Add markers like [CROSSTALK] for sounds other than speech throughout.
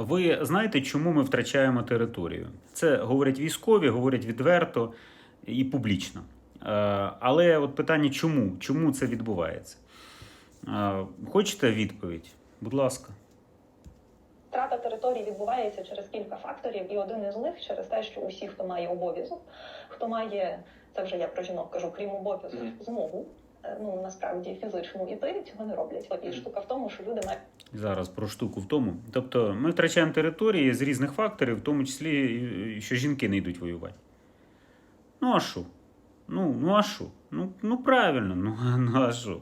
Ви знаєте, чому ми втрачаємо територію? Це говорять військові, говорять відверто і публічно. Е, Але от питання чому? Чому це відбувається? Е, Хочете відповідь? Будь ласка. Втрата території відбувається через кілька факторів, і один із них через те, що усі, хто має обов'язок, хто має це вже я про жінок кажу, крім обов'язку, змогу. е, Ну насправді фізично іти цього не роблять. І штука в тому, що люди мають Зараз про штуку в тому. Тобто ми втрачаємо території з різних факторів, в тому числі, що жінки не йдуть воювати. Ну а що? Ну, ну а що? Ну, ну правильно, ну, ну а що?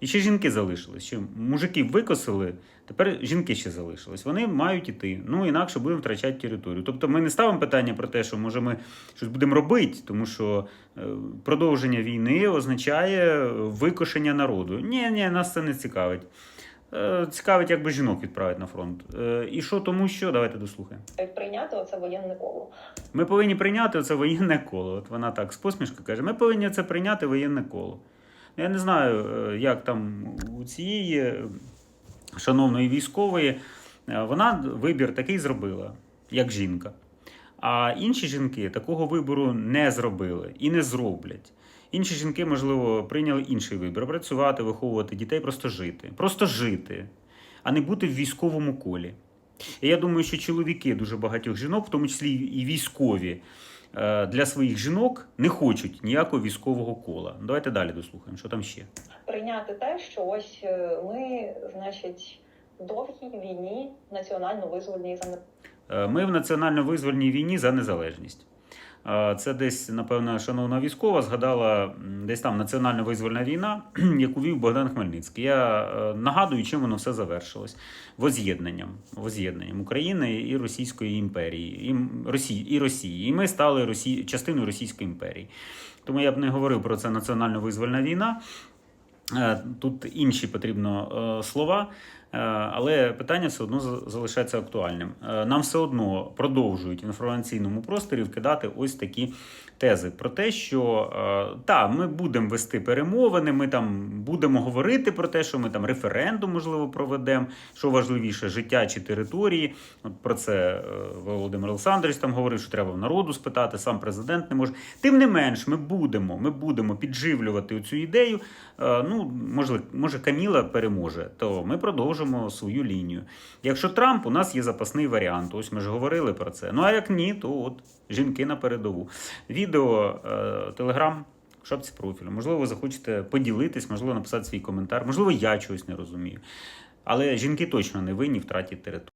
І ще жінки залишились. Ще мужиків викосили, тепер жінки ще залишились. Вони мають іти. Ну інакше будемо втрачати територію. Тобто ми не ставимо питання про те, що може ми щось будемо робити, тому що е, продовження війни означає викошення народу. Ні, ні, нас це не цікавить. Е, Цікавить, як би жінок відправити на фронт. Е, І що тому, що давайте дослухаємо. прийняти оце воєнне коло. Ми повинні прийняти це воєнне коло. От вона так з посмішкою каже: ми повинні це прийняти воєнне коло. Я не знаю, е, як там у цієї е, шановної військової, е, вона вибір такий зробила, як жінка. А інші жінки такого вибору не зробили і не зроблять. Інші жінки, можливо, прийняли інший вибір: працювати, виховувати дітей, просто жити. Просто жити, а не бути в військовому колі. І я думаю, що чоловіки дуже багатьох жінок, в тому числі і військові, е, для своїх жінок не хочуть ніякого військового кола. Давайте далі дослухаємо, що там ще. Прийняти те, що ось е, ми, значить, в довгій війні національно-визвольній за Е, Ми в національно-визвольній війні за незалежність. Е, Це десь, напевно, шановна військова згадала десь там національно-визвольна війна, [CLEARS THROAT] яку вів Богдан Хмельницький. Я е, нагадую, чим воно все завершилось: воз'єднанням, воз'єднанням України і Російської імперії, і Росії, і Росії. І ми стали Росі... частиною Російської імперії. Тому я б не говорив про це національно-визвольна війна. Е, Тут інші потрібно слова, але питання все одно за- залишається актуальним. Е, Нам все одно продовжують в інформаційному просторі вкидати ось такі тези про те, що е, та, ми будемо вести перемовини, ми там будемо говорити про те, що ми там референдум можливо проведемо, що важливіше, життя чи території. От про це е, Володимир Олександрович там говорив, що треба в народу спитати, сам президент не може. Тим не менш, ми будемо, ми будемо підживлювати цю ідею. Е, Ну, може, може, Каміла переможе, то ми продовжимо свою лінію. Якщо Трамп, у нас є запасний варіант. Ось ми ж говорили про це. Ну а як ні, то от жінки на передову. Відео, телеграм. Шапці профілю. Можливо, ви захочете поділитись, можливо, написати свій коментар. Можливо, я чогось не розумію. Але жінки точно не винні втраті території.